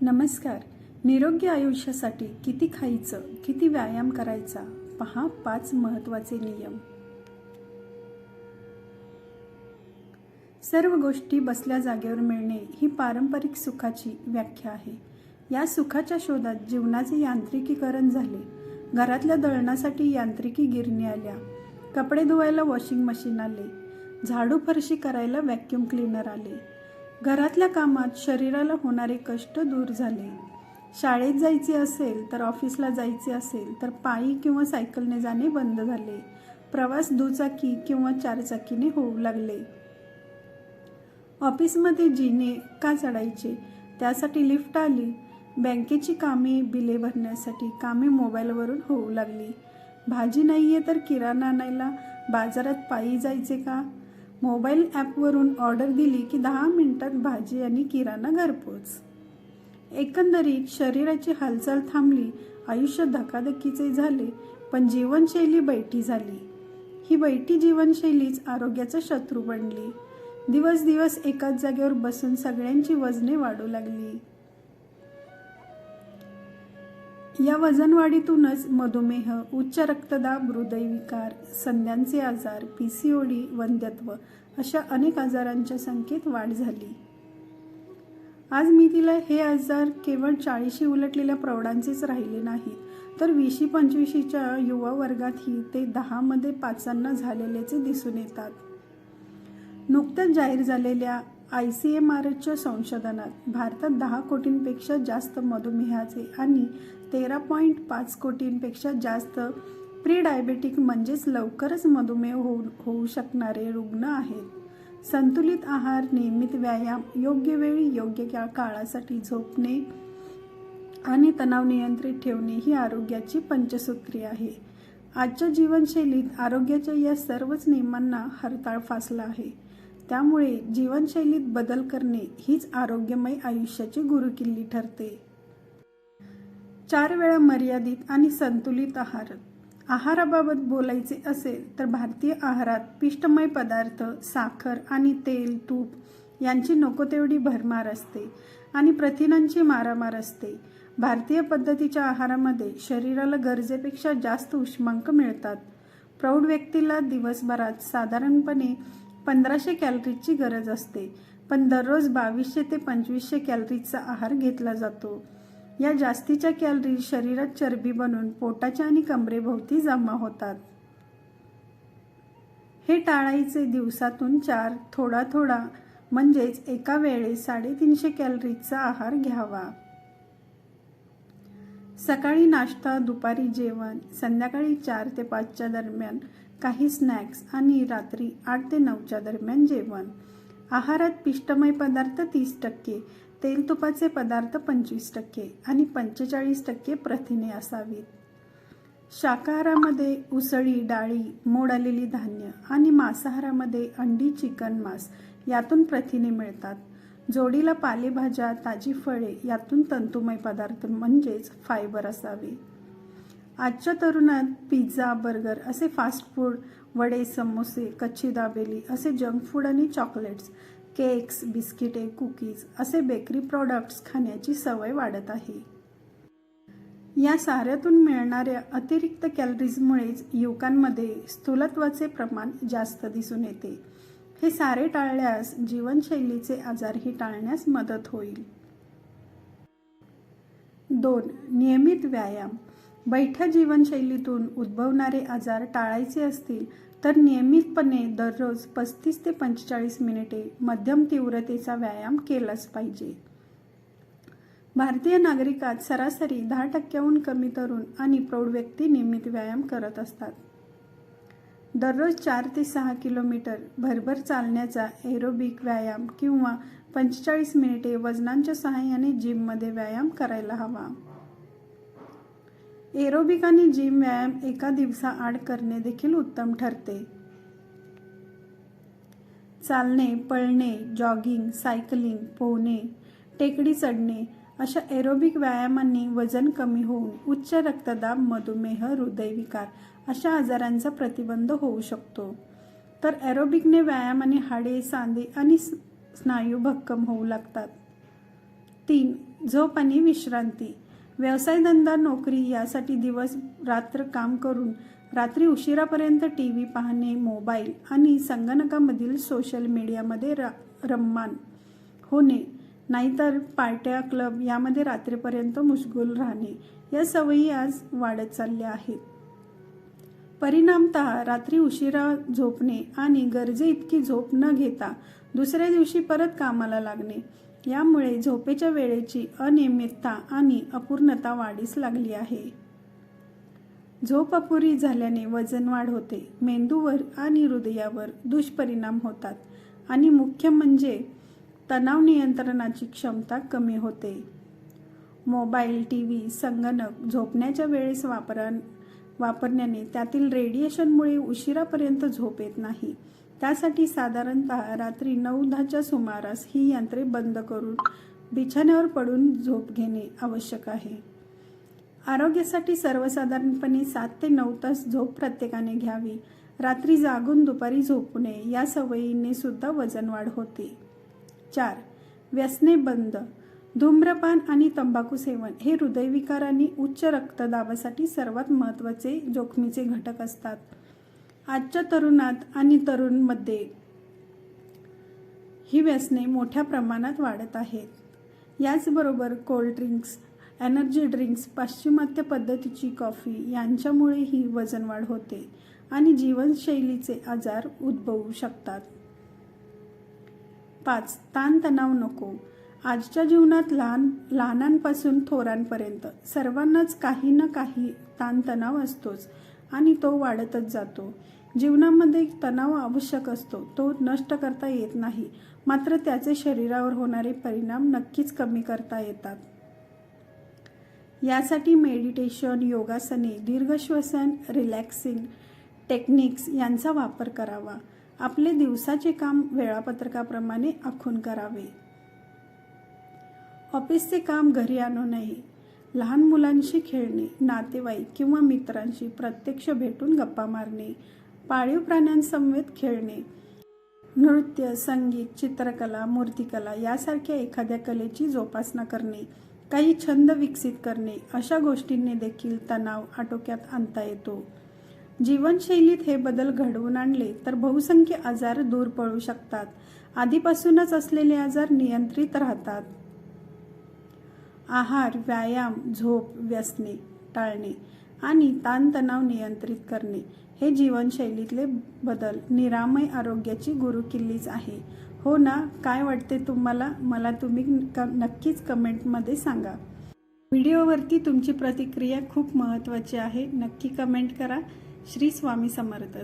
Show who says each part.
Speaker 1: नमस्कार. निरोगी आयुष्यासाठी किती खायचं किती व्यायाम करायचा पहा पाच महत्त्वाचे नियम. सर्व गोष्टी बसल्या जागेवर मिळणे ही पारंपरिक सुखाची व्याख्या आहे. या सुखाच्या शोधात जीवनाचे यांत्रिकीकरण झाले. घरातल्या दळणासाठी यांत्रिकी गिरणी आल्या. कपडे धुवायला वॉशिंग मशीन आले. झाडू फरशी करायला व्हॅक्यूम क्लीनर आले. घरातल्या कामात शरीराला होणारे कष्ट दूर झाले. शाळेत जायचे असेल तर ऑफिसला जायचे असेल तर पायी किंवा सायकलने जाणे बंद झाले. प्रवास दुचाकी किंवा चारचाकीने होऊ लागले. ऑफिसमध्ये जिने का चढायचे? त्यासाठी लिफ्ट आली. बँकेची कामे बिले भरण्यासाठी कामे मोबाईलवरून होऊ लागली. भाजी नाही आहे तर किराणा आणायला बाजारात पायी जायचे का? मोबाईल ॲपवरून ऑर्डर दिली की दहा मिनिटात भाजी आणि किराणा घरपोच. एकंदरीत शरीराची हालचाल थांबली आयुष्य धकाधकीचे झाले पण जीवनशैली बैठी झाली. ही बैठी जीवनशैलीच आरोग्याचा शत्रू बनली. दिवस दिवस एकाच जागेवर बसून सगळ्यांची वजने वाढू लागली. या वजनवाढीतूनच मधुमेह उच्च रक्तदाब हृदयविकार संध्यांचे आजार पी सी ओ डी वंध्यत्व अशा अनेक आजारांच्या संख्येत वाढ झाली. आज मी तिला हे आजार केवळ चाळीशी उलटलेल्या प्रौढांचेच राहिले नाहीत तर वीशी पंचवीशीच्या युवा वर्गातही ते दहामध्ये पाचांना झालेल्याचे दिसून येतात. नुकत्याच जाहीर झालेल्या आय सी एम आर एचच्या संशोधनात भारतात दहा कोटींपेक्षा जास्त मधुमेहाचे आणि तेरा पॉईंट पाच कोटींपेक्षा जास्त प्रीडायबेटिक म्हणजेच लवकरच मधुमेह होऊ होऊ शकणारे रुग्ण आहेत. संतुलित आहार नियमित व्यायाम योग्य वेळी योग्य का काळासाठी झोपणे आणि तणाव नियंत्रित ठेवणे ही आरोग्याची पंचसूत्री आहे. आजच्या जीवनशैलीत आरोग्याच्या या सर्वच नियमांना हरताळ फासला आहे. त्यामुळे जीवनशैलीत बदल करणे हीच आरोग्यमय आयुष्याची गुरुकिल्ली ठरते. चार वेळा मर्यादित आणि संतुलित आहार. आहाराबाबत बोलायचे असेल तर भारतीय आहारात पिष्टमय पदार्थ साखर आणि तेल तूप यांची नको तेवढी भरमार असते आणि प्रथिनांची मारामार असते. भारतीय पद्धतीच्या आहारामध्ये शरीराला गरजेपेक्षा जास्त उष्मांक मिळतात. प्रौढ व्यक्तीला दिवसभरात साधारणपणे पंधराशे कॅलरीजची गरज असते पण दररोज बावीसशे ते पंचवीसशे कॅलरीजचा आहार घेतला जातो. या जास्तीच्या कॅलरीज शरीरात चरबी बनून पोटाच्या आणि कमरेभोवती जमा होतात. हे टाळायचे दिवसातून चार थोडा थोडा म्हणजेच एका वेळेस साडेतीनशे कॅलरीजचा आहार घ्यावा. सकाळी नाश्ता दुपारी जेवण संध्याकाळी चार ते पाचच्या दरम्यान काही स्नॅक्स आणि रात्री आठ ते नऊच्या दरम्यान जेवण. आहारात पिष्टमय पदार्थ तीस टक्के तेल तुपाचे पदार्थ पंचवीस टक्के आणि पंचेचाळीस टक्के प्रथिने असावीत. शाकाहारामध्ये उसळी डाळी मोड आलेली धान्य आणि मांसाहारामध्ये अंडी चिकन मांस यातून प्रथिने मिळतात. जोडीला पालेभाज्या ताजी फळे यातून तंतुमय पदार्थ म्हणजेच फायबर असावे. आजच्या तरुणात पिझ्झा बर्गर असे फास्ट फूड वडे समोसे कच्ची दाबेली असे जंक फूड आणि चॉकलेट्स केक्स बिस्किटे कुकीज असे बेकरी प्रॉडक्ट्स खाण्याची सवय वाढत आहे. या साऱ्यातून मिळणाऱ्या अतिरिक्त कॅलरीजमुळेच युवकांमध्ये स्थूलत्वाचे प्रमाण जास्त दिसून येते. हे सारे टाळल्यास जीवनशैलीचे आजारही टाळण्यास मदत होईल. दोन नियमित व्यायाम. बैठ्या जीवनशैलीतून उद्भवणारे आजार टाळायचे असतील तर नियमितपणे दररोज पस्तीस ते पंचेचाळीस मिनिटे मध्यम तीव्रतेचा व्यायाम केलाच पाहिजे. भारतीय नागरिकात सरासरी दहा टक्क्याहून कमी तरुण आणि प्रौढ व्यक्ती नियमित व्यायाम करत असतात. दररोज चार ते सहा किलोमीटर भरभर चालण्याचा एरोबिक व्यायाम किंवा पंचेचाळीस मिनिटे वजनांच्या सहाय्याने जिममध्ये व्यायाम करायला हवा. एरोबिक आणि जिम व्यायाम एका दिवसाआड करणे देखील उत्तम ठरते. चालणे पळणे जॉगिंग सायकलिंग पोहणे टेकडी चढणे अशा एरोबिक व्यायामांनी वजन कमी होऊन उच्च रक्तदाब मधुमेह हृदयविकार अशा आजारांचा प्रतिबंध होऊ शकतो. तर एरोबिकने व्यायामाने हाडे सांधे आणि स्नायू भक्कम होऊ लागतात. तीन झोप आणि विश्रांती. व्यवसायधंदा नोकरी यासाठी दिवस रात्र काम करून रात्री उशिरापर्यंत टी व्ही पाहणे मोबाईल आणि संगणकामधील सोशल मीडियामध्ये र रममान होणे नाहीतर पार्ट्या क्लब यामध्ये रात्रीपर्यंत मुशगुल राहणे या सवयी आज वाढत चालल्या आहेत. परिणामतः रात्री उशिरा झोपणे आणि गरजे इतकी झोप न घेता दुसऱ्या दिवशी परत कामाला लागणे यामुळे झोपेच्या वेळेची अनियमितता आणि अपूर्णता वाढीस लागली आहे. झोप अपुरी झाल्याने वजन वाढ होते मेंदूवर आणि हृदयावर दुष्परिणाम होतात आणि मुख्य म्हणजे तणाव नियंत्रणाची क्षमता कमी होते. मोबाईल टी व्ही संगणक झोपण्याच्या वेळेस वापरा वापरण्याने त्यातील रेडिएशनमुळे उशिरापर्यंत झोप येत नाही. त्यासाठी साधारणतः रात्री नऊ दहाच्या सुमारास ही यंत्रे बंद करून बिछाण्यावर पडून झोप घेणे आवश्यक आहे. आरोग्यासाठी सर्वसाधारणपणे सात ते नऊ तास झोप प्रत्येकाने घ्यावी. रात्री जागून दुपारी झोपू नये या सवयीने सुद्धा वजन वाढ होते. चार व्यसने बंद. धूम्रपान आणि तंबाखू सेवन हे हृदयविकार आणि उच्च रक्तदाबासाठी सर्वात महत्त्वाचे जोखमीचे घटक असतात. आजच्या तरुणात आणि तरुणमध्ये ही व्यसने मोठ्या प्रमाणात वाढत आहेत. याचबरोबर कोल्ड ड्रिंक्स एनर्जी ड्रिंक्स पाश्चिमात्य पद्धतीची कॉफी यांच्यामुळेही वजन वाढ होते आणि जीवनशैलीचे आजार उद्भवू शकतात. पाच ताणतणाव नको. आजच्या जीवनात लहान लहानांपासून थोरांपर्यंत सर्वांनाच काही ना काही ताणतणाव असतोच आणि तो वाढतच जातो. जीवनामध्ये तणाव आवश्यक असतो. तो नष्ट करता येत नाही. मात्र त्याचे शरीरावर होणारे परिणाम नक्कीच कमी करता येतात. यासाठी मेडिटेशन योगासने दीर्घश्वसन रिलॅक्सिंग टेक्निक्स यांचा वापर करावा. आपले दिवसाचे काम वेळापत्रकाप्रमाणे आखून करावे. ऑफिसचे काम घरी आणू नये. लहान मुलांशी खेळणे नातेवाईक किंवा मित्रांशी प्रत्यक्ष भेटून गप्पा मारणे. पाळीव प्राण्यांसमवेत खेळणे नृत्य संगीत चित्रकला मूर्तिकला यासारख्या एखाद्या कलेची जोपासना करणे काही छंद विकसित करणे अशा गोष्टींनी देखील तणाव आटोक्यात आणता येतो. जीवनशैलीत हे बदल घडवून आणले तर बहुसंख्य आजार दूर पळू शकतात. आधीपासूनच असलेले आजार नियंत्रित राहतात. आहार व्यायाम झोप व्यसने टाळणे आणि ताणतणाव नियंत्रित करणे हे जीवनशैलीतले बदल निरामय आरोग्याची गुरुकिल्लीच आहे. हो ना? काय वाटते तुम्हाला? मला तुम्ही क नक्कीच कमेंटमध्ये सांगा. व्हिडिओवरती तुमची प्रतिक्रिया खूप महत्त्वाची आहे. नक्की कमेंट करा. श्री स्वामी समर्थ.